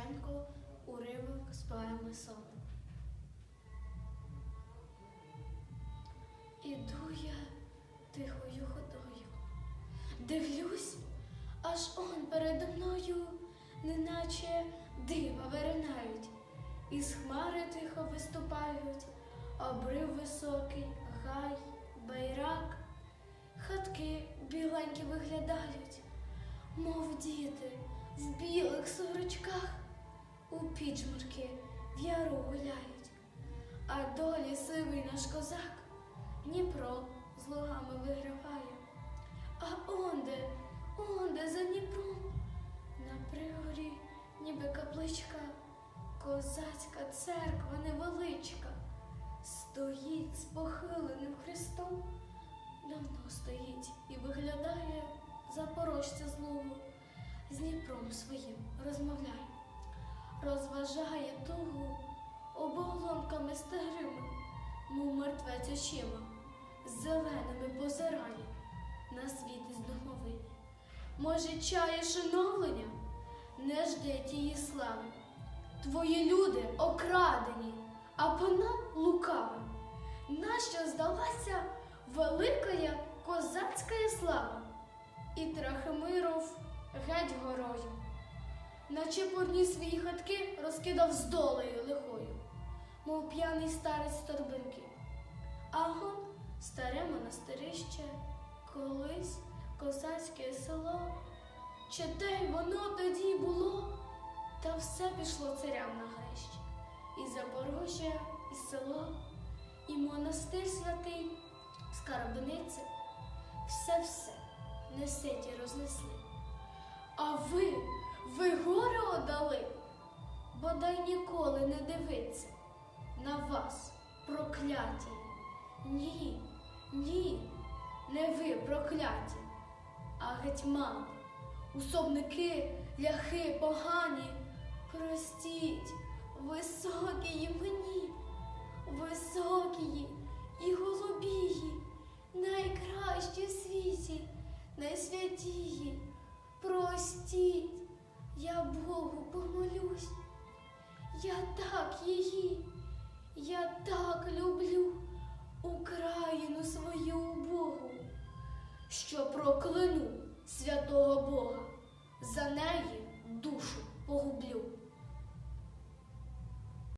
Шевченко уривок з поеми Сон. Іду я тихою ходою, дивлюсь, аж он передо мною, неначе дива виринають, із хмари тихо виступають, обрив високий, гай, байрак, хатки біленькі виглядають, мов діти в білих сорочках, у пічмурки в яру гуляють, а долі сивий наш козак Дніпро з лугами виграває. А онде, онде за Дніпром, на пригорі, ніби капличка, козацька церква невеличка, стоїть з похиленим хрестом, давно стоїть і виглядає запорожця злого, з Дніпром своїм розмовляє, розважає тугу оболонками старими, мов мертвець очима, зеленими позирає на світ із домовини. Може, чає шановлення, не жде тієї слави. Твої люди окрадені, а вона лукава. Нащо здалася великая козацька слава? І Трахимиров геть горою, наче порні свої хатки розкидав з долею лихою, мов п'яний старець торбинки. А он старе монастирище, колись козацьке село, чи те й воно тоді було, та все пішло царям на хрещі. І Запорожжя, і село, і монастир святий, скарбниця, все-все неситі рознесли. А ви, ви горе одали, бодай ніколи не дивиться на вас, прокляті. Ні, ні, не ви прокляті, а гетьмани, усобники, ляхи погані. Простіть, високії мені, високії і голубії, найкращі в світі, найсвятії. Простіть, я Богу помолюсь. Я так її, я так люблю Україну свою Богу, що прокляну святого Бога, за неї душу погублю.